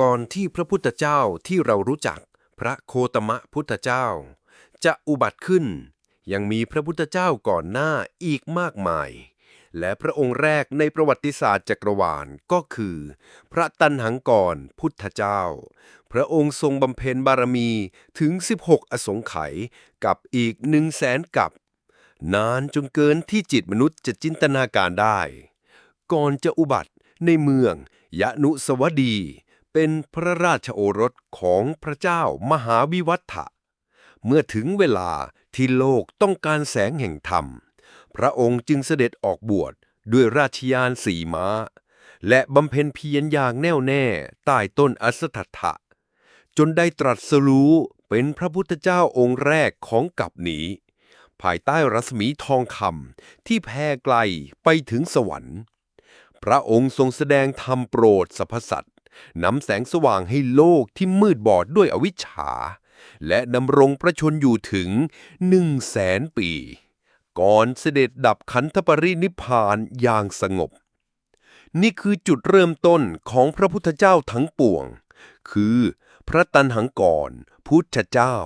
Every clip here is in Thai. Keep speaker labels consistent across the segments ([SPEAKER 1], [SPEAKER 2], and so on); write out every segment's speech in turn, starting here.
[SPEAKER 1] ก่อนที่พระพุทธเจ้าที่เรารู้จัก พระโคตมะพุทธเจ้า จะอุบัติขึ้น ยังมีพระพุทธเจ้าก่อนหน้าอีกมากมาย และพระองค์แรกในประวัติศาสตร์จักรวาลก็คือ พระตันหังกรพุทธเจ้า พระองค์ทรงบำเพ็ญบารมีถึง 16 อสงไขยกับอีกหนึ่งแสนกับ นานจนเกินที่จิตมนุษย์จะจินตนาการได้ ก่อนจะอุบัติในเมืองยะนุสวดี เป็นพระราชโอรสของพระเจ้ามหาวิวัฒะเมื่อถึงเวลาที่โลกต้องการแสงแห่งธรรม พระองค์จึงเสด็จออกบวชด้วยราชยานสีม้า และบำเพ็ญเพียรอย่างแน่วแน่ใต้ต้นอัสถัตถะจนได้ตรัสรู้เป็นพระพุทธเจ้าองค์แรกของกับนี้ ภายใต้รัศมีทองคำที่แผ่ไกลไปถึงสวรรค์ พระองค์ทรงแสดงธรรมโปรดสรรพสัตว นำแสงสว่างให้โลกที่มืดบอดด้วยอวิชชา และดำรงประชนอยู่ถึงหนึ่งแสนปี ก่อนเสด็จดับขันธปรินิพานอย่างสงบ นี่คือจุดเริ่มต้นของพระพุทธเจ้าทั้งปวง คือพระตันหังกรพุทธเจ้า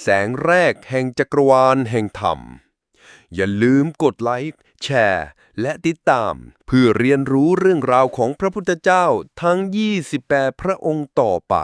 [SPEAKER 1] แสงแรกแห่งจักรวาลแห่งธรรม อย่าลืมกดไลค์แชร์และติดตาม เพื่อเรียนรู้เรื่องราวของพระพุทธเจ้าทั้ง 28 พระองค์ต่อไป